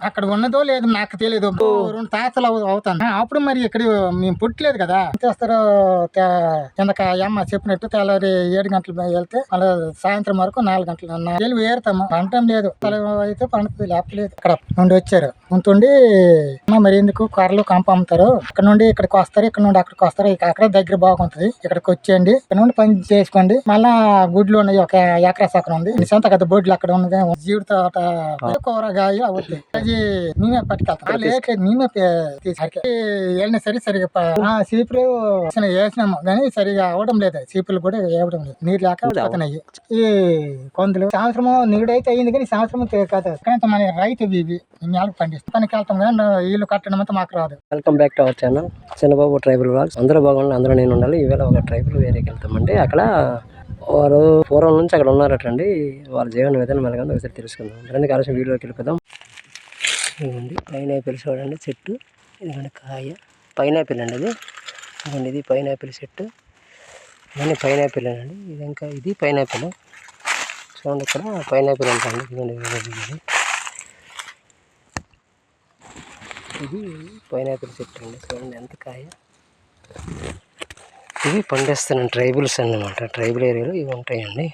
అక్కడ ఉన్నదో లేదు నాకు తెలియదు రెండు తాతలు అవు- అవుతాను. అప్పుడు మరి ఇక్కడ మేము పుట్టలేదు కదా. చేస్తారు కిందక అమ్మ చెప్పినట్టు తెల్లారి ఏడు గంటలు వెళ్తే మళ్ళీ సాయంత్రం వరకు నాలుగు గంటలు వెళ్ళి ఏరుతాము. పంటం లేదు. తల అయితే పండుతుంది లేపలేదు. ఇక్కడ నుండి వచ్చారు. ఉంటుండి మరి ఎందుకు కర్రలు కంప అమ్ముతారు? ఇక్కడ నుండి ఇక్కడికి వస్తారు ఇక్కడ నుండి అక్కడికి వస్తారు. అక్కడ దగ్గర బాగుంటది. ఇక్కడికి వచ్చేయండి. ఇక్కడ నుండి పని చేసుకోండి. మళ్ళా గుడ్లు ఉన్నాయి ఒక ఎకరా సక్కన ఉంది. సొంత కదా బొడ్లు అక్కడ ఉన్నది. జీడి తోట కూరగాయ అవుతాయి. అది మేమే పట్టుకెళ్తాం వేయట్లేదు మేమే తీసుకెళ్ళి వెళ్ళిన సరే సరిగా వేసిన- వేసినాము. కానీ సరిగా అవడం లేదు. చీపులు కూడా వేయడం లేదు. నీరు లేక పోతున్నాయి. ఈ కొందరు సంవత్సరం నీడైతే అయింది కానీ సంవత్సరం కాదు. కానీ మన రైతు ఇవి నెలకు పండిస్తాం పనికి వెళ్తాం కానీ ఇల్లు కట్టడం అంతా మాకు రాదు. Welcome back to our channel Chinnababu tribal vlogs అందరూ బాగుండాలి. అందరూ నేను ఉండాలి. ఈవేళ ఒక ట్రైబల్ వేరేకి వెళ్తామండి. అక్కడ వారు పూర్వం నుంచి అక్కడ ఉన్నారటండి. వాళ్ళ జీవన విధానం ఎలాగో ఒకసారి తెలుసుకుందాం. రెండు కాలసిన వీడియోకి వెళ్ళిపోదాం. ఇదిగోండి పైనాపిల్ చూడండి చెట్టు. ఇదిగోండి కాయ. పైనాపిల్ అండి అది. ఇదిగోండి ఇది పైనాపిల్ చెట్టు. ఇవన్నీ పైనాపిల్ అండి. ఇది ఇంకా ఇది పైనాపిల్. చూడండి ఇక్కడ పైనాపిల్ అంటండి ఇదిగోండి ఇది. ఇది పైనాపిల్ చెట్టు అండి. చూడండి ఎంత కాయ. ఇవి పండిస్తున్న ట్రైబుల్స్ అన్నమాట. ట్రైబుల్ ఏరియాలో ఇవి ఉంటాయండి.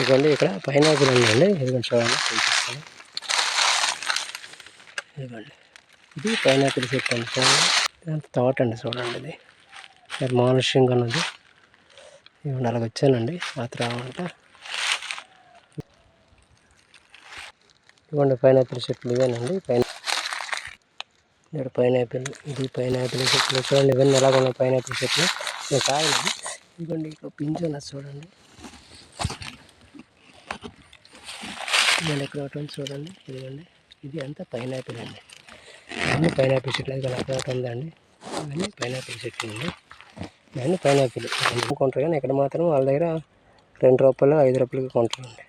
ఇదిగోండి ఇక్కడ పైనాపిల్ ఉందండి ఇదిగోండి చూడండి చూపిస్తాను. ఇదిగోండి. ఇది పైనాపిల్ చెట్టు అండి చూడండి. తోట అండి చూడండి ఇది. మానుష్యంగా ఉన్నది ఇవ్వండి అలాగ వచ్చానండి. ఆ తర్వాత ఇవ్వండి పైనాపిల్ చెట్లు ఇవేనండి. పైన ఇక్కడ పైనాపిల్. ఇది పైనాపిల్ చెట్లు. చూడండి ఇవన్నీ ఎలాగ ఉన్నాయి పైనాపిల్ చెట్లు. కాయలు ఇదిగోండి ఇక్కడ పింఛు చూడండి. ఇదిగోండి ఇక్కడ చూడండి ఇదిగోండి. ఇది అంతా పైనాపిల్ అండి. ఇవన్నీ పైనాపిల్ చెట్లు అది అక్కడ ఉందండి ఇవన్నీ పైనాపిల్ చెట్లు అండి. ఇవన్నీ పైనాపిల్. కొంటారు కానీ ఇక్కడ మాత్రం వాళ్ళ దగ్గర రెండు రూపాయలు ఐదు రూపాయలకి కొంటారండి.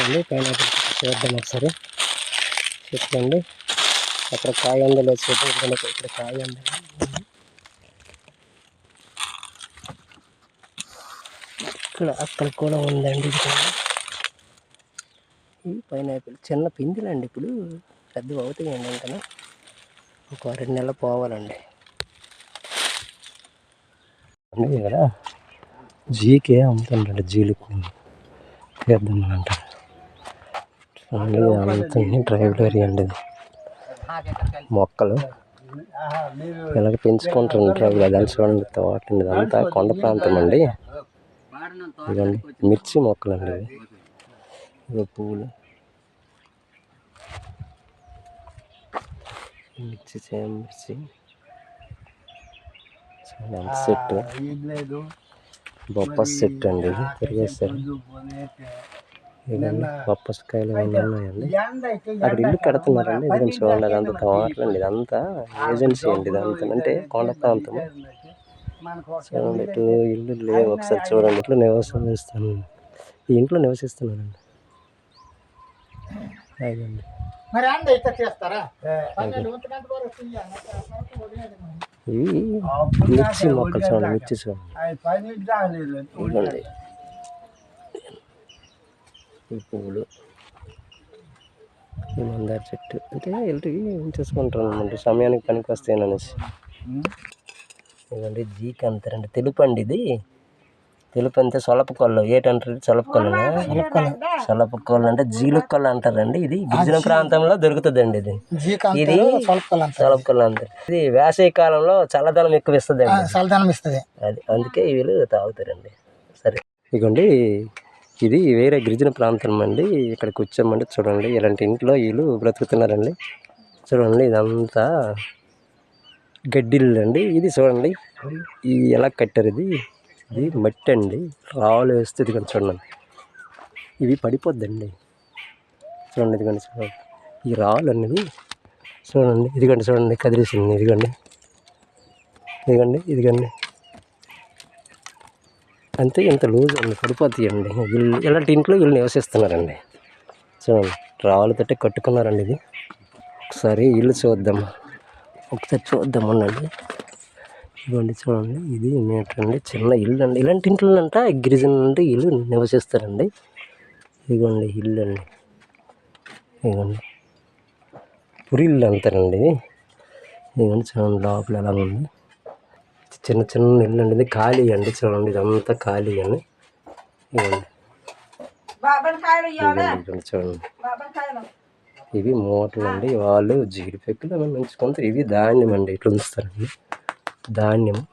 అండి పైనాపిల్ చూద్దాం ఒకసారి. చెట్లండి అక్కడ కాయ అందలు లేదు చూద్దాం. ఇక్కడ ఇక్కడ కాయ ఉంది ఇక్కడ అక్కడ కూడా ఉందండి. ఇది ఈ పైనాపిల్ చిన్న పిందులండి ఇప్పుడు. పెద్ద అవుతాయండి ఇంకా ఒక రెండు నెలలు పోవాలండి. ఇక్కడ జీకే అమ్ముతుంటాడు జీలుకు. చేద్దాం అంటారు అమ్ముతుంది ట్రైబల్ ఏరియా అండి మొక్కలు. ఇలాగ పెంచుకుంటారు చూడండి తోట ఇదంతా కొండ ప్రాంతం అండి. ఇదండి మిర్చి మొక్కలు అండి ఇవి పువ్వులు మిర్చి సేమ్ మిర్చి చెట్టు బొప్పస్ చెట్టు అండి ఇది తిరిగేస్తారు బొప్పస్కాయలు ఇవన్నీ ఉన్నాయండి అక్కడ ఇల్లు కడుతున్నారండి ఇది చూడండి అదంతా తోటలండి ఇదంతా ఏజెన్సీ అండి ఇదంతా అంటే కొండ ప్రాంతం చూడండి ఇటు ఇల్లు లేవు ఒకసారి చూడండి ఇట్లా నివసిస్తాను ఈ ఇంట్లో నివసిస్తున్నానండి అదండి మరి అండ చేస్తారా? పన్నెండు వరకు మిర్చి మొక్కలు చూడండి మిర్చి చూడండి ఈ పువ్వులు ఈ మందార చెట్టు అంటే ఉంచేసుకుంటారు అనమాట సమయానికి పనికి వస్తాయని అనేసి. ఇదండి జీక్ అంటారండి తెలుపు అండి ఇది. తెలుపు అంటే సొలప కొల్ల ఏటంటారు? సొలప కొల్లనా సొలప కొల్ల అంటే జీలు కొల్ల అంటారండి ఇది. గిరిజన ప్రాంతంలో దొరుకుతుందండి ఇది. ఇది అంటారు, సొలపలు అంటారు. సొలప కొల్ల అంటారు. ఇది వేసవి కాలంలో చల్లదనం ఎక్కువ ఇస్తుందండి చల్లదనం ఇస్తుంది. అది. అందుకే వీళ్ళు తాగుతారండి. సరే. ఇదిగోండి ఇది వేరే గిరిజన ప్రాంతం అండి. ఇక్కడికి వచ్చామండి. చూడండి ఇలాంటి ఇంట్లో వీళ్ళు బ్రతుకుతున్నారండి. చూడండి ఇదంతా గడ్డిల్లు అండి ఇది చూడండి ఇది ఎలా కట్టారు ఇది? ఇది మట్టి అండి రాళ్ళు వేస్తే ఇది కానీ చూడండి. ఇవి పడిపోద్దండి. చూడండి ఇదిగండి చూడండి. ఈ రాళ్ళు అనేది చూడండి. ఇదిగండి చూడండి. కదిలేసింది. ఇదిగండి ఇదిగండి ఇదిగోండి అంతే ఇంత లూజ్ అండి పడిపోతాయండి. వీళ్ళు ఇలాంటి ఇంట్లో వీళ్ళు నివసిస్తున్నారండి. చూడండి. రాళ్ళతోటే కట్టుకున్నారండి ఇది. ఒకసారి ఇల్లు చూద్దాం. ఒకసారి చూద్దాం ఉండండి ఇదిగోండి చూడండి ఇది ఏంటండి చిన్న ఇల్లు అండి ఇలాంటి ఇంట్లో అంట గిరిజనులు అంటే వీళ్ళు నివసిస్తారండి. ఇదిగోండి ఇల్లు అండి ఇదిగోండి. పురి ఇల్లు అంటారండి ఇది ఇదిగోండి చూడండి లోపల ఎలా ఉంది. చిన్న చిన్న ఇల్లు అండి ఇది ఖాళీ అండి చూడండి ఇదంతా ఖాళీ అండి. ఇదిగోండి. చూడండి. ఇవి మూటలు అండి వాళ్ళు జీడిపెక్కలు అవన్నీ ఉంచుకుంటారు ఇవి ధాన్యం అండి ఇట్లా ఉంచుతారండి. ధాన్యం.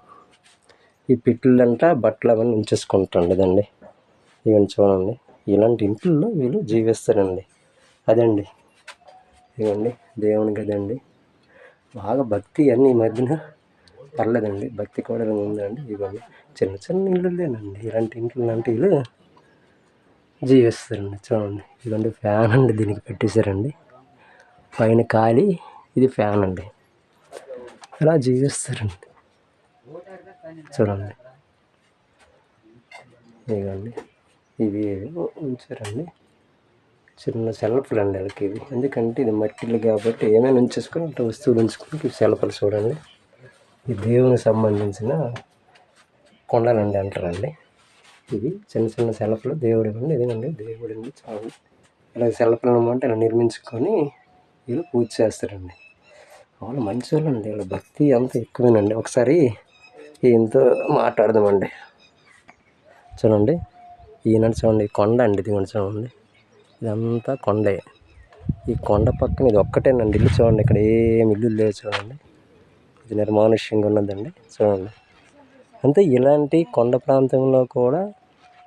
ఈ పిట్లంట బట్టలు అవన్నీ ఉంచేసుకుంటారండి ఇదండి చూడండి ఇలాంటి ఇంట్లో వీళ్ళు జీవిస్తారండి. అదండి. ఇవ్వండి. దేవుని గదండి బాగా భక్తి అన్నీ ఈ మధ్యన పర్లేదండి. భక్తి కూడా ఉందండి. ఇవన్నీ చిన్న చిన్న ఇళ్ళులేనండి. ఇలాంటి ఇంట్లో లాంటి ఇల్లు జీవిస్తారండి. చూడండి. ఇదండి ఫ్యాన్ అండి దీనికి పెట్టేశారండి. పైన ఖాళీ. ఇది ఫ్యాన్ అండి. ఇలా జీవిస్తారండి. చూడండి. ఇదిగోండి. ఇవి ఉంచారండి. చిన్న సెల్ఫ్లు అండి వాళ్ళకి ఇవి. ఎందుకంటే ఇది మట్టిలు కాబట్టి ఏమైనా ఉంచేసుకొని అంటే వస్తువులు ఉంచుకొని ఇవి సెల్ఫ్లు చూడండి. ఈ దేవునికి సంబంధించిన కొండలండి అంటారండి. ఇవి చిన్న చిన్న సెల్ఫ్లు దేవుడి ఇవ్వండి ఇదేనండి దేవుడి అండి చాలా. ఇలా సెల్ఫ్లు అనమాట ఇలా నిర్మించుకొని వీళ్ళు పూజ చేస్తారండి. వాళ్ళు మంచి వాళ్ళండి వీళ్ళ భక్తి అంత ఎక్కువేనండి. ఒకసారి ఈయనతో మాట్లాడదామండి. చూడండి ఈయన చూడండి కొండ అండి ఇది కూడా చూడండి. ఇదంతా కొండే. ఈ కొండ పక్కన ఇది ఒక్కటేనండి. ఇల్లు చూడండి ఇక్కడ ఏం ఇల్లు లేవు చూడండి. ఇది నిర్మానుష్యంగా ఉన్నదండి చూడండి. అంతే ఇలాంటి కొండ ప్రాంతంలో కూడా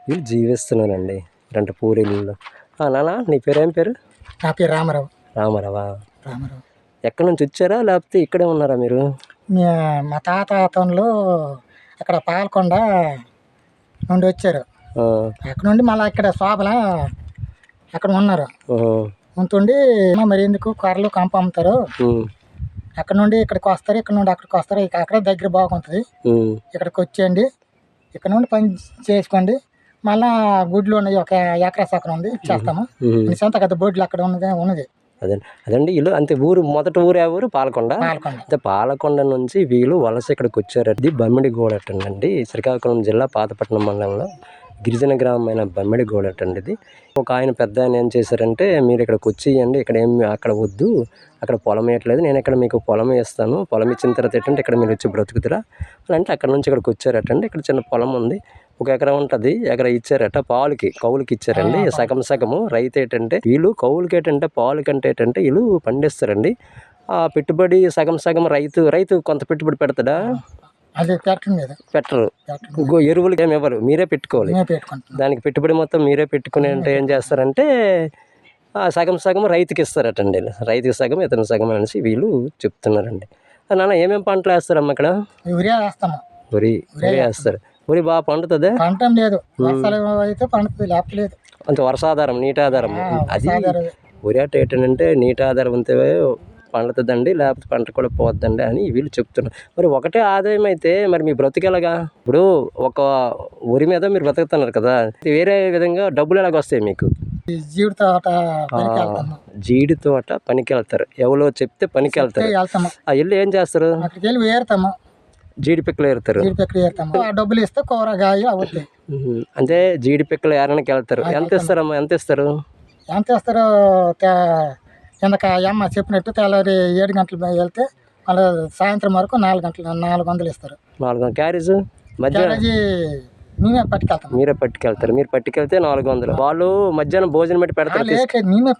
వీళ్ళు జీవిస్తున్నారండి ఇలాంటి పూరిల్లో నానా నీ పేరు ఏం పేరు? నా పేరు రామారావు. రామారావా? రామారావు. ఎక్కడి నుంచి వచ్చారా? లేకపోతే ఇక్కడే ఉన్నారా మీరు? మీ తాత అతనులు అక్కడ పాలకొండ నుండి వచ్చారు. అక్కడ నుండి మళ్ళీ ఇక్కడ శోభల అక్కడ ఉన్నారు. ఉంటుండి మరి ఎందుకు కర్రలు కంప అమ్ముతారు. అక్కడ నుండి ఇక్కడికి వస్తారు ఇక్కడ నుండి అక్కడికి వస్తారు అక్కడ దగ్గర బాగుంటుంది. ఇక్కడికి వచ్చేయండి. ఇక్కడ నుండి పని చేసుకోండి. మళ్ళా గుడ్లు ఉన్నాయి ఒక ఎకరా సక్కర ఉంది చేస్తాము. సొంత కదా బోర్డులు అక్కడ ఉన్నది ఉన్నది. అదే అదండి. ఇల్లు అంతే ఊరు మొదటి ఊరు ఆ ఊరు పాలకొండ. అయితే పాలకొండ నుంచి వీళ్ళు వలస ఇక్కడికి వచ్చారండి బమ్మిడి గోడట అండి శ్రీకాకుళం జిల్లా పాతపట్నం మండలంలో గిరిజన గ్రామమైన బమ్మిడి గోడట అండి ఇది ఒక ఆయన పెద్ద ఆయన ఏం చేశారంటే మీరు ఇక్కడికి వచ్చేయండి ఇక్కడ ఏం అక్కడ వద్దు అక్కడ పొలం వేయట్లేదు నేను ఇక్కడ మీకు పొలం వేస్తాను పొలం ఇచ్చిన తర్వాత ఏంటంటే ఇక్కడ మీరు వచ్చి బ్రతుకుతురా అని అంటే అక్కడ నుంచి ఇక్కడికి వచ్చారట అండి ఇక్కడ చిన్న పొలం ఉంది. ఒక ఎకరా ఉంటుంది. ఎకరా ఇచ్చారట పాలుకి కౌలుకి ఇచ్చారండి. సగం సగము రైతు ఏంటంటే వీళ్ళు కౌలుకి ఏంటంటే పాలుకి అంటే ఏంటంటే వీళ్ళు పండిస్తారండి. ఆ పెట్టుబడి సగం సగం రైతు రైతు కొంత పెట్టుబడి పెడతాడా? అది పెట్టరు. ఎరువులు ఏమి ఇవ్వరు. మీరే పెట్టుకోవాలి. దానికి పెట్టుబడి మొత్తం మీరే పెట్టుకుని అంటే ఏం చేస్తారంటే ఆ సగం సగం రైతుకి ఇస్తారటండి. రైతుకి సగం ఇతని సగం అనేసి వీళ్ళు చెప్తున్నారండి. నాన్న ఏమేమి పంటలు వేస్తారమ్మా ఇక్కడ? యూరియా వేస్తాము. వరి వరి వేస్తారు. వరి బాగా పండుతుందా? పంట లేదు. అయితే పండుతుంది లేకపోతే లేదు. అంత వర్షాధారం నీటి ఆధారం అది వరి అట్ట ఏంటంటే నీటి ఆధారం ఉంటే పండుతుందండి లేకపోతే పంట కూడా పోద్దండి అని వీళ్ళు చెప్తున్నారు. మరి ఒకటే ఆదాయం అయితే మరి మీ బ్రతికెలాగా ఇప్పుడు ఒక వరి మీద మీరు బ్రతుకుతున్నారు కదా వేరే విధంగా డబ్బులు ఎలాగ వస్తాయి మీకు? జీడి తోట జీడి తోట పనికి వెళ్తారు ఎవరో చెప్తే పనికి వెళ్తారు ఆ ఇల్లు ఏం చేస్తారు? అక్కడికి వెళ్ళి జీడి పిక్కలు ఏరుతారు జీడి పెక్కలు ఏరుతాము ఆ డబ్బులు ఇస్తే కూరగాయలు అవుతాయి. అంటే జీడి పిక్కలు ఏరడానికి వెళ్తారు. ఎంత ఇస్తారమ్మా ఎంత ఇస్తారు? ఎంత వేస్తారో తే- కిందక అమ్మ చెప్పినట్టు తెల్లవారి ఏడు గంటలు వెళ్తే మళ్ళీ సాయంత్రం వరకు నాలుగు గంటలు నాలుగు వందలు ఇస్తారు. నాలుగు క్యారేజ్? మధ్య క్యారేజీ మేమే పట్టుకెళ్తాము మీరే పట్టుకెళ్తారు. మీరు పట్టుకెళ్తే నాలుగు వందలు. వాళ్ళు మధ్యాహ్నం భోజనం పెట్టి పెడతారు మేమే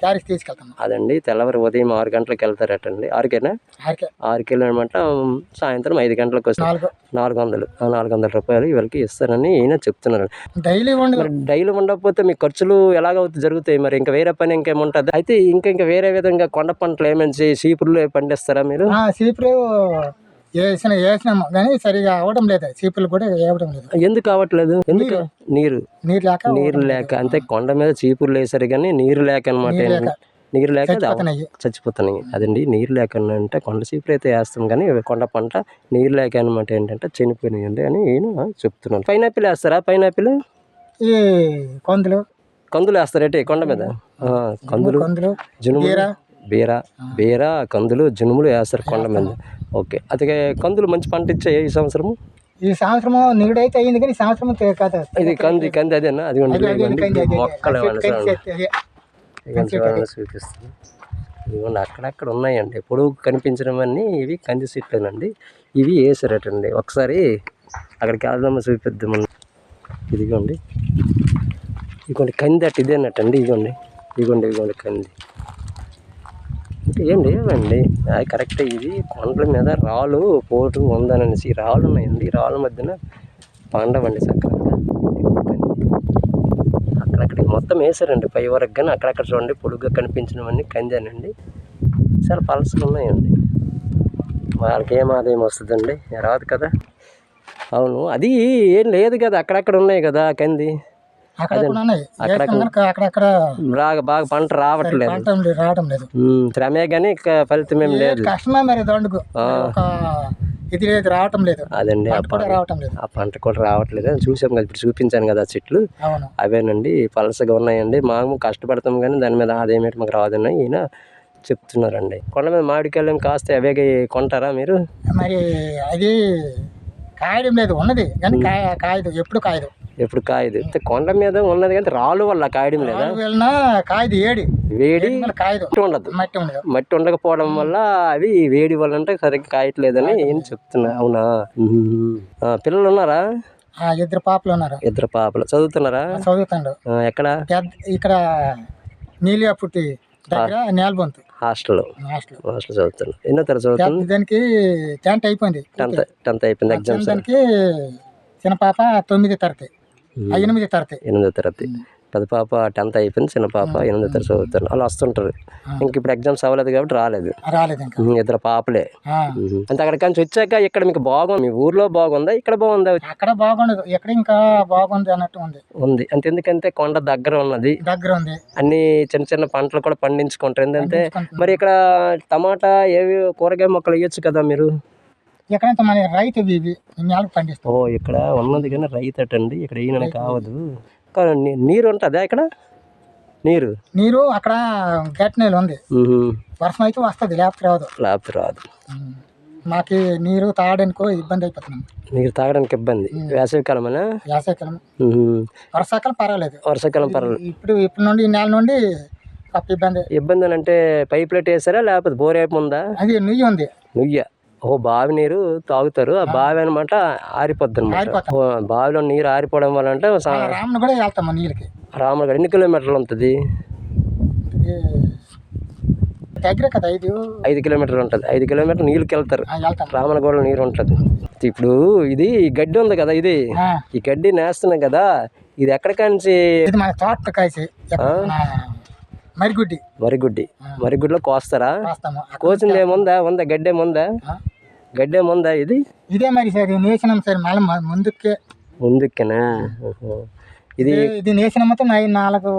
క్యారేజ్ తీసుకెళ్తాము అదండి తెల్లవారు ఉదయం ఆరు గంటలకు వెళ్తారటండి. ఆరుకేనా? ఆరికే. వెళ్ళనమాట సాయంత్రం ఐదు గంటలకు వస్తారు. నాలుగు. వందలు నాలుగు వందల రూపాయలు వీళ్ళకి ఇస్తారని ఈయన చెప్తున్నారు డైలీ డైలీ ఉండకపోతే మీ ఖర్చులు ఎలాగవుతాయి జరుగుతాయి మరి? ఇంకా వేరే పని ఇంకేముంటుంది? అయితే ఇంకా ఇంకా వేరే విధంగా కొండ పంటలు ఏమైనా చీపుర్లు పండిస్తారా మీరు? వేసిన వేసినాము కానీ సరిగా అవడం లేదు. చీపులు కూడా వేయడం లేదు. ఎందుకు కావట్లేదు? ఎందుకు? నీరు. నీరు. లేక నీరు లేక. అంతే కొండ మీద చీపుర్లు వేసారు కానీ నీరు లేక అనమాట నీరు లేక. చచ్చిపోతున్నాయి. అదండి. నీరు లేక అంటే కొండ చీపురు అయితే వేస్తాం కానీ కొండ పంట నీరు లేక అనమాట ఏంటంటే చనిపోయినాయండి అని ఈయన చెప్తున్నాను పైనాపిల్ వేస్తారా? పైనాపిల్? ఈ కొందులు. కందులు వేస్తారేంటి కొండ మీద? కందులు. కొందులు. జునుములు. బీర. బీర. బీర కందులు జునుములు వేస్తారు కొండ మీద. ఓకే. అదే కందులు మంచి పంట ఇచ్చాయి ఈ సంవత్సరము? ఈ సంవత్సరం నిరుడైతే అయింది కానీ సంవత్సరం ఇది కంది కంది అదేనా? అది మొక్కలు చూపిస్తాను. ఇదిగోండి అక్కడక్కడ ఉన్నాయండి. పొడుగు కనిపించడమన్నీ ఇవి కంది చెట్లేనండి ఇవి వేసారటండి ఒకసారి అక్కడికి వెళ్దామని చూపిద్దామని. ఇదిగోండి. ఇదిగోండి కంది అట్ట ఇదేనట్టండి ఇదిగోండి ఇదిగోండి ఇదిగోండి కంది. ఏం లేవండి. అది కరెక్ట్ ఇది. కొండల మీద రాళ్ళు పోటు ఉందనేసి రాళ్ళు ఉన్నాయండి రాళ్ళ మధ్యన పండవండి సక్రమంగా. అక్కడక్కడికి అక్కడక్కడ మొత్తం వేసారండి పై వరకు కానీ అక్కడక్కడ చూడండి. పొడుగ్గా కనిపించినవన్నీ కందేనండి. చాలా పలసలు ఉన్నాయండి. వాళ్ళకి ఏం ఆదాయం వస్తుందండి? రాదు కదా. అవును. అది ఏం లేదు కదా. అక్కడక్కడ ఉన్నాయి కదా కంది. అక్కడక్కడ బాగా బాగా పంట రావట్లేదు. పంట రావడం లేదు. శ్రమే కానీ ఫలితం ఏం లేదు. కష్టమే మరి దండుకు. ఇది లేదు రావటం లేదు. అదండి ఆ పంట కూడా పంట. రావటం లేదు. ఆ పంట కూడా రావట్లేదు. చూసాం కదా ఇప్పుడు చూపించాను కదా చెట్లు. అవును. అవేనండి పలసగా ఉన్నాయండి. మాము కష్టపడతాం కానీ దాని మీద ఆదాయం ఏంటి మాకు రాదని ఈయన చెప్తున్నారండి. కొండ మీద మామిడికాయలు కాస్తే అవే కొంటారా మీరు? మరి అది కాయడం లేదు ఉన్నది. కానీ కాయ కాయదు. ఎప్పుడు కాయదు? ఎప్పుడు కాయదు. కొండ మీద ఉన్నది కానీ రాళ్ళు వల్ల కాయడం లేదా? వెళ్ళినా కాయదు ఏడి. వేడి కాయదు. ఉండదు. మట్టి ఉండదు. మట్టి ఉండకపోవడం వల్ల అవి వేడి వల్ల అంటే సరిగ్గా కాయట్లేదని ఏం చెప్తున్నా. అవునా? పిల్లలు ఉన్నారా? ఆ ఇద్దరు పాపలు ఉన్నారు. ఇద్దరు పాపలు. చదువుతున్నారా? చదువుతాడు ఎక్కడ? ఇక్కడ నీలియా పుట్టి దగ్గర నేలబొంతు హాస్టల్. హాస్టల్. చదువుతున్నా. ఎన్నో తరగతి చదువుతున్నా దానికి టెన్త్ అయిపోయింది. టెన్త్ టెన్త్ అయిపోయింది ఎగ్జామ్స్ దానికి చిన్న పాప తొమ్మిది తరగతి ఎనిమిది తరగతి. ఎనిమిదో తరగతి. పెద్ద పాప టెన్త్ అయిపోయింది చిన్న పాప ఎనిమిదో తరగతి చదువుతాను వాళ్ళు వస్తుంటారు. ఇంక ఇప్పుడు ఎగ్జామ్స్ అవ్వలేదు కాబట్టి రాలేదు. ఇద్దరు పాపలే. అంతే అక్కడికి నుంచి వచ్చాక ఇక్కడ మీకు బాగుంది మీ ఊర్లో బాగుందా? ఇక్కడ బాగుందా? అక్కడ బాగుండదు. ఎక్కడ ఇంకా బాగుంది అన్నట్టు ఉంది. ఉంది. అంతే ఎందుకంటే కొండ దగ్గర ఉన్నది. దగ్గర ఉంది. అన్ని చిన్న చిన్న పంటలు కూడా పండించుకుంటారు. ఎందుకంటే. మరి ఇక్కడ టమాటా ఏవి కూరగాయ మొక్కలు వేయచ్చు కదా మీరు? ఎక్కడంతా మన రైతు ఇవి ఇవి నెలకు పండిస్తాం. ఓ ఇక్కడ ఉన్నది కానీ రైతు అటండి. ఇక్కడ ఈయన కావదు కానీ నీ- నీరు ఉంటుందా ఇక్కడ? నీరు? నీరు అక్కడ గట్టి నీళ్ళు ఉంది. వర్షం అయితే వస్తుంది లేకపోతే రాదు. లేకపోతే రాదు. మాకు నీరు తాగడానికో ఇబ్బంది అయిపోతున్నాం నీరు తాగడానికి ఇబ్బంది. వేసవి కాలమేనా వేసవికాలం. వర్షాకాలం పర్వాలేదు. వర్షాకాలం పర్వాలేదు. ఇప్పుడు ఇప్పుడు నుండి ఈ నెల నుండి ఇబ్బంది. ఇబ్బంది అంటే పైప్ లైట్ వేసారా లేకపోతే బోర్ వేపు ఉందా? అది నుయ్యి ఉంది. నుయ్య? ఓ బావి నీరు తాగుతారు. ఆ బావి అనమాట ఆరిపోద్ది అనమాట. బావిలో నీరు ఆరిపోవడం వల్ల అంటే కూడా నీళ్ళకి. రామగడ ఎన్ని కిలోమీటర్లు ఉంటుంది? దగ్గర కదా ఐదు. కిలోమీటర్లు ఉంటుంది. ఐదు కిలోమీటర్లు నీళ్ళకి వెళ్తారు. రామనగూడలో నీరు ఉంటుంది. ఇప్పుడు ఇది ఈ గడ్డి ఉంది కదా ఇది. ఈ గడ్డి నేస్తున్నాం కదా. ఇది ఎక్కడికాంచి? ఇది మన తోట కాసి మరిగుడ్డి. మరిగుడ్డి. మరిగుడ్లో కోస్తారా? కోసింది ఏముందా? ఉందా? గడ్డి ఏముందా ఆ, గడ్డి ఏముందా ఇది? ఇదే మరి సార్ నేసినాం సార్ మళ్ళీ ముందుకే. ముందుకేనా. ఇది ఇది- నేసిన మొత్తం నాలుగు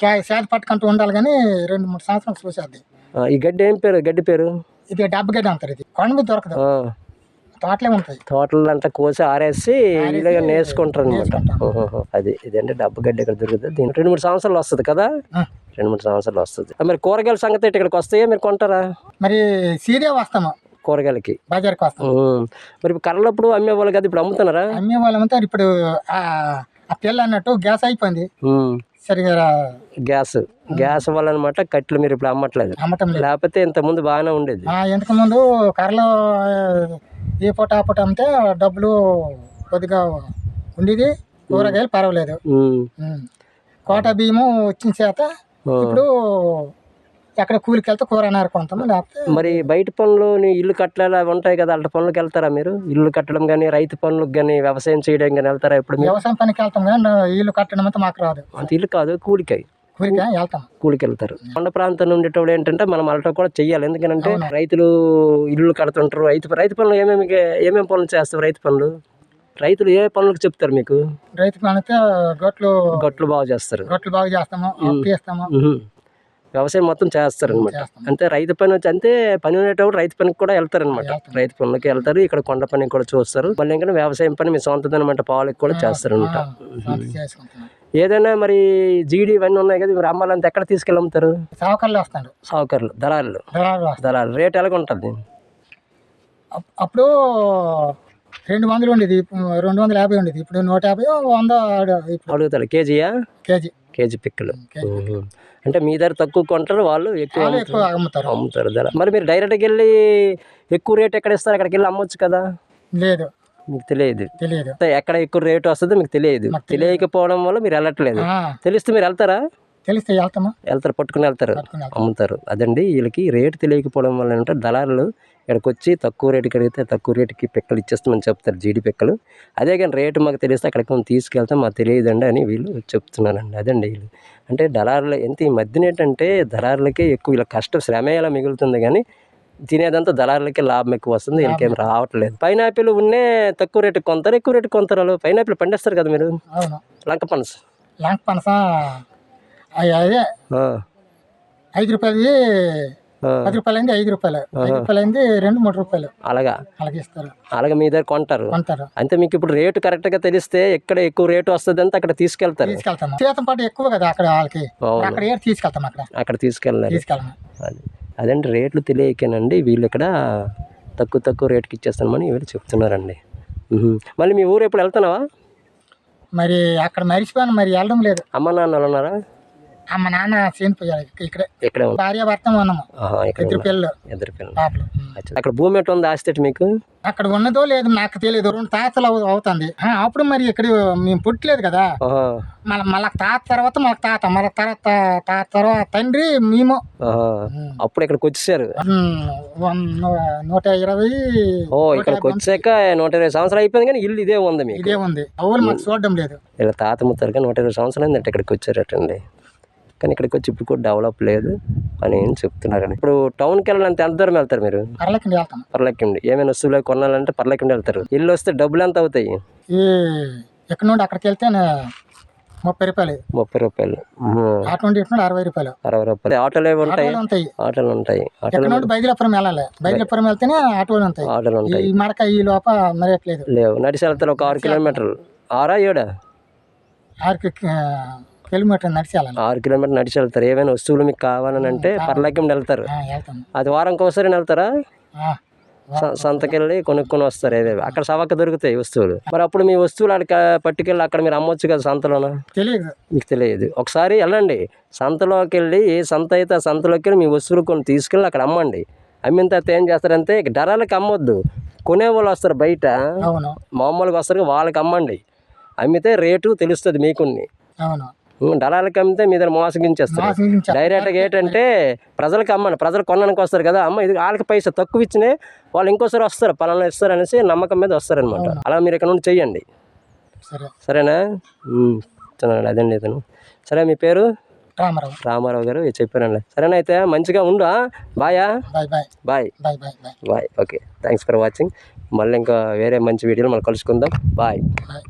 చేతి పట్టుకుంటూ ఉండాలి కానీ రెండు మూడు సంవత్సరాలు చూసేది ఈ గడ్డి ఏం పేరు? గడ్డి పేరు? ఇది డబ్బు గడ్డి అంటారు ఇది. కొండ మీద దొరకదు తోటలే ఉంటాయి తోటలు అంతా కోసి ఆరేసి ఇలాగ నేసుకుంటారు అనమాట అది ఇదంటే డబ్బు గడ్డి ఇక్కడ దొరుకుతుంది. దీనికి రెండు మూడు సంవత్సరాలు వస్తుంది కదా. రెండు మూడు సంవత్సరాలు వస్తుంది. మరి కూరగాయల సంగతి? ఇక్కడికి వస్తాయా? మీరు కొంటారా? మరి సీదే వస్తాము. కూరగాయలకి. బజార్కి వస్తాము. ఉమ్. మరి ఇప్పుడు కర్రలప్పుడు అమ్మేవాళ్ళు కదా ఇప్పుడు అమ్ముతున్నారా? అమ్మే వాళ్ళంతా ఇప్పుడు ఆ పిల్ల అన్నట్టు గ్యాస్ అయిపోయింది. సరిగా గ్యాస్. గ్యాస్ వల్ల అనమాట కట్లు మీరు ఇప్పుడు అమ్మట్లేదు. అమ్మటం లేదు. లేకపోతే ఇంత ముందు బాగానే ఉండేది. ఇంతకు ముందు కర్రలు ఏ పూట ఆ పూట అమ్మితే డబ్బులు కొద్దిగా ఉండేది. కూరగాయలు పర్వాలేదు. కోట బియ్యము వచ్చిన చేత. ఇప్పుడు ఎక్కడ కూలికి వెళ్తే కూర అన్నారు కొంటాము లేకపోతే మరి బయట పనులు ఇల్లు కట్టాలి అవి ఉంటాయి కదా అలాంటి పనులకు వెళ్తారా మీరు? ఇల్లు కట్టడం కానీ రైతు పనులకు కానీ వ్యవసాయం చేయడం కానీ వెళ్తారా ఇప్పుడు వ్యవసాయం పనికి వెళ్తాం కానీ ఇల్లు కట్టడం అంతా మాకు రాదు. అంత ఇల్లు కాదు కూలికాయ. కూలికి వెళ్తాం. కూలికి వెళ్తారు కొండ ప్రాంతం ఉండేటప్పుడు ఏంటంటే మనం అలట కూడా చెయ్యాలి. ఎందుకంటే రైతులు ఇల్లు కడుతుంటారు. రైతు రైతు పనులు ఏమేమి ఏమేమి పనులు చేస్తారు రైతు పనులు? రైతులు ఏ పనులకు చెప్తారు మీకు? రైతు పనితే గొట్లు గట్లు బాగు చేస్తారు. గొట్లు బాగు చేస్తాము. వ్యవసాయం మొత్తం చేస్తారు అనమాట చేస్తాం. అంతే రైతు పని వచ్చి అంతే పని ఉండేటప్పుడు రైతు పనికి కూడా వెళ్తారు. అనమాట రైతు పనులకి వెళ్తారు ఇక్కడ కొండ పనికి కూడా చూస్తారు. మళ్ళీ ఇంకా వ్యవసాయం పని మీ సొంతది అనమాట పాలకి కూడా చేస్తారు అనమాట అంత చేసుకుంటున్నాం ఏదైనా మరి జీడి ఇవన్నీ ఉన్నాయి కదా మీరు అమ్మాలంతా ఎక్కడ తీసుకెళ్ళి అమ్ముతారు సావుకారులు వస్తాడు సావుకారులు దళారులు. దళారులు వస్తారు. దళాలు రేట్ ఎలాగ ఉంటుంది? అప్- అప్పుడు రెండు వందలు ఉండేది రెండు వందల యాభై ఉండేది ఇప్పుడు నూట యాభై వంద అడుగుతారు కేజీయా? కేజీ. కేజీ పిక్కలు. అంటే మీ దగ్గర తక్కువ కొంటారు వాళ్ళు ఎక్కువ అమ్ముతారు. అమ్ముతారు. ధర. మరి మీరు డైరెక్ట్గా వెళ్ళి ఎక్కువ రేట్ ఎక్కడ ఇస్తారు అక్కడికి వెళ్ళి అమ్మొచ్చు కదా? లేదు. మీకు తెలియదు. తెలియదు. ఎక్కడ ఎక్కువ రేటు వస్తుందో మీకు తెలియదు. తెలియకపోవడం వల్ల మీరు వెళ్ళట్లేదు. తెలిస్తే మీరు వెళ్తారా? తెలిస్తే వెళ్తామా? వెళ్తారు పట్టుకుని వెళ్తారు. అమ్ముతారు. అదండి వీళ్ళకి రేటు తెలియకపోవడం వల్ల అంటే దళారులు ఇక్కడికి వచ్చి తక్కువ రేటుకి అడిగితే తక్కువ రేటుకి పిక్కలు ఇచ్చేస్తామని చెప్తారు జీడి పిక్కలు. అదే కానీ రేటు మాకు తెలిస్తే అక్కడికి మనం తీసుకెళ్తాం మాకు తెలియదండి అని వీళ్ళు చెప్తున్నారండి. అదండి వీళ్ళు. అంటే దళారులు ఎంత ఈ మధ్యన ఏంటంటే దళారులకే ఎక్కువ వీళ్ళ కష్టం శ్రమ ఎలా మిగులుతుంది కానీ తినేదంతా దళారులకే లాభం ఎక్కువ వస్తుంది వీళ్ళకేం రావట్లేదు. పైనాపిల్ ఉన్నే తక్కువ రేటుకి కొంటారు ఎక్కువ రేటుకి కొంటారు పైనాపిల్ పండిస్తారు కదా మీరు? లంక పనస. లంక పనస అయ్య, అదే. ఐదు రూపాయలది ఆ, పది రూపాయలు అయింది ఐదు రూపాయలు. ఐదు రూపాయలు అయింది రెండు మూడు రూపాయలు. అలాగా? అలాగే ఇస్తారు. అలాగే మీ దగ్గర కొంటారు. కొంటారు. అంటే మీకు ఇప్పుడు రేటు కరెక్ట్గా తెలిస్తే ఎక్కడ ఎక్కువ రేటు వస్తుంది అంటే అక్కడ తీసుకెళ్తారు. తీసుకెళ్తాము. సీతం పాటు ఎక్కువ కదా అక్కడ వాళ్ళకి. అక్కడ ఏడు తీసుకెళ్తాం అక్కడ. అక్కడ తీసుకెళ్ళారు తీసుకెళ్ళము అది. అదండి రేట్లు తెలియకేనండి వీళ్ళు ఇక్కడ తక్కువ తక్కువ రేటుకి ఇచ్చేస్తామని వీళ్ళు చెప్తున్నారండి. మళ్ళీ మీ ఊరు ఎప్పుడు వెళ్తున్నావా? మరి అక్కడ మరిచిపోయాను మరి వెళ్ళడం లేదు. అమ్మ నాన్న వాళ్ళు ఉన్నారా? అమ్మ నాన్న చనిపోయారు ఇక్కడే ఇక్కడే. భార్య భర్త ఉన్నాము ఇద్దరు. పిల్లలు. ఇద్దరు పిల్లలు. పాపలు. అక్కడ భూమి ఎట్లా ఉంది ఆస్తి మీకు? అక్కడ ఉన్నదో లేదు నాకు తెలియదు రెండు తాతలు అవు- అవుతుంది. అప్పుడు మరి ఇక్కడ మేము పుట్టలేదు కదా. మళ్ళీ మళ్ళీ తాత తర్వాత మళ్ళీ తాత మళ్ళీ తర్వాత తాత తర్వాత తండ్రి మేము. అప్పుడు ఇక్కడికి వచ్చేసారు. నూట ఇరవై ఓ ఇక్కడికి వచ్చాక నూట ఇరవై సంవత్సరాలు అయిపోయింది కానీ ఇల్లు ఇదే ఉంది ఇదే ఉంది. అవును మాకు చూడడం లేదు. ఇలా తాత ముత్తారుగా నూట ఇరవై సంవత్సరాలు ఇక్కడికి వచ్చారటండి. కానీ ఇక్కడికి వచ్చి ఇప్పుడు కూడా డెవలప్ లేదు అని ఏం చెప్తున్నారండి ఇప్పుడు టౌన్కి వెళ్ళాలంటే ఎంత దూరం వెళ్తారు మీరు? పర్లేకుండా ఏమైనా వస్తువులు కొనాలంటే పర్లేకండి వెళ్తారు. ఇల్లు వస్తే డబ్బులు ఎంత అవుతాయి? ఈ ఇక్కడ నుండి అక్కడికి వెళ్తే ముప్పై రూపాయలు. ముప్పై రూపాయలు. అటు నుండి ఇటు అరవై రూపాయలు. అరవై రూపాయలు. ఆటోలు ఏవి ఉంటాయి? ఆటోలు ఉంటాయి. ఆటోలు ఉంటాయి. ఇక్కడ ఆటోలు నుండి బైదిలాపురం వెళ్ళాలి. బైదిలాపురం వెళ్తేనే ఆటోలు ఉంటాయి. ఆటోలు ఉంటాయి. ఈ మడక ఈ లోప మరేట్లేదు లేవు. నడిచి వెళ్తారు ఒక ఆరు కిలోమీటర్లు. ఆరా ఏడా? ఆరు కిలోమీటర్ నడిచి వెళ్ళాలి ఆరు కిలోమీటర్లు నడిచి వెళ్తారు ఏమైనా వస్తువులు మీకు కావాలని అంటే పర్లేకం వెళ్తారు. అది వారంకి ఒకసారి వెళ్తారా సంతకెళ్ళి కొనుక్కొని వస్తారు ఏవేవి. అక్కడ సవక్క దొరుకుతాయి వస్తువులు. మరి అప్పుడు మీ వస్తువులు అక్కడ పట్టుకెళ్ళి అక్కడ మీరు అమ్మొచ్చు కదా సంతలోన? తెలియదు. మీకు తెలియదు. ఒకసారి వెళ్ళండి. సంతలోకి వెళ్ళి ఏ సంత అయితే ఆ సంతలోకి వెళ్ళి మీ వస్తువులు కొన్ని తీసుకెళ్ళి అక్కడ అమ్మండి. అమ్మిన తర్వాత ఏం చేస్తారంటే ధరలకు అమ్మొద్దు. కొనేవాళ్ళు వస్తారు బయట. మామూలుగా వస్తారు వాళ్ళకి అమ్మండి. అమ్మితే రేటు తెలుస్తుంది మీకున్ని. అవును. దళాలకి అమ్మితే మీ దగ్గర మోసగించేస్తారు మోసగించారు. డైరెక్ట్గా ఏంటంటే ప్రజలకు అమ్మండి ప్రజలు కొనడానికి వస్తారు కదా అమ్మ ఇది వాళ్ళకి పైసా తక్కువ ఇచ్చినే వాళ్ళు ఇంకోసారి వస్తారు పలానా ఇస్తారు అనేసి నమ్మకం మీద వస్తారనమాట అలా మీరు ఇక్కడ నుండి చెయ్యండి. సరే. సరేనా? అదండి ఇతను? సరే మీ పేరు? రామారావు. రామారావు గారు ఇది చెప్పానండి. సరేనా అయితే మంచిగా ఉండు? బాయా bye bye okay thanks for watching మళ్ళీ ఇంకా వేరే మంచి వీడియోలు మళ్ళీ కలుసుకుందాం. Bye bye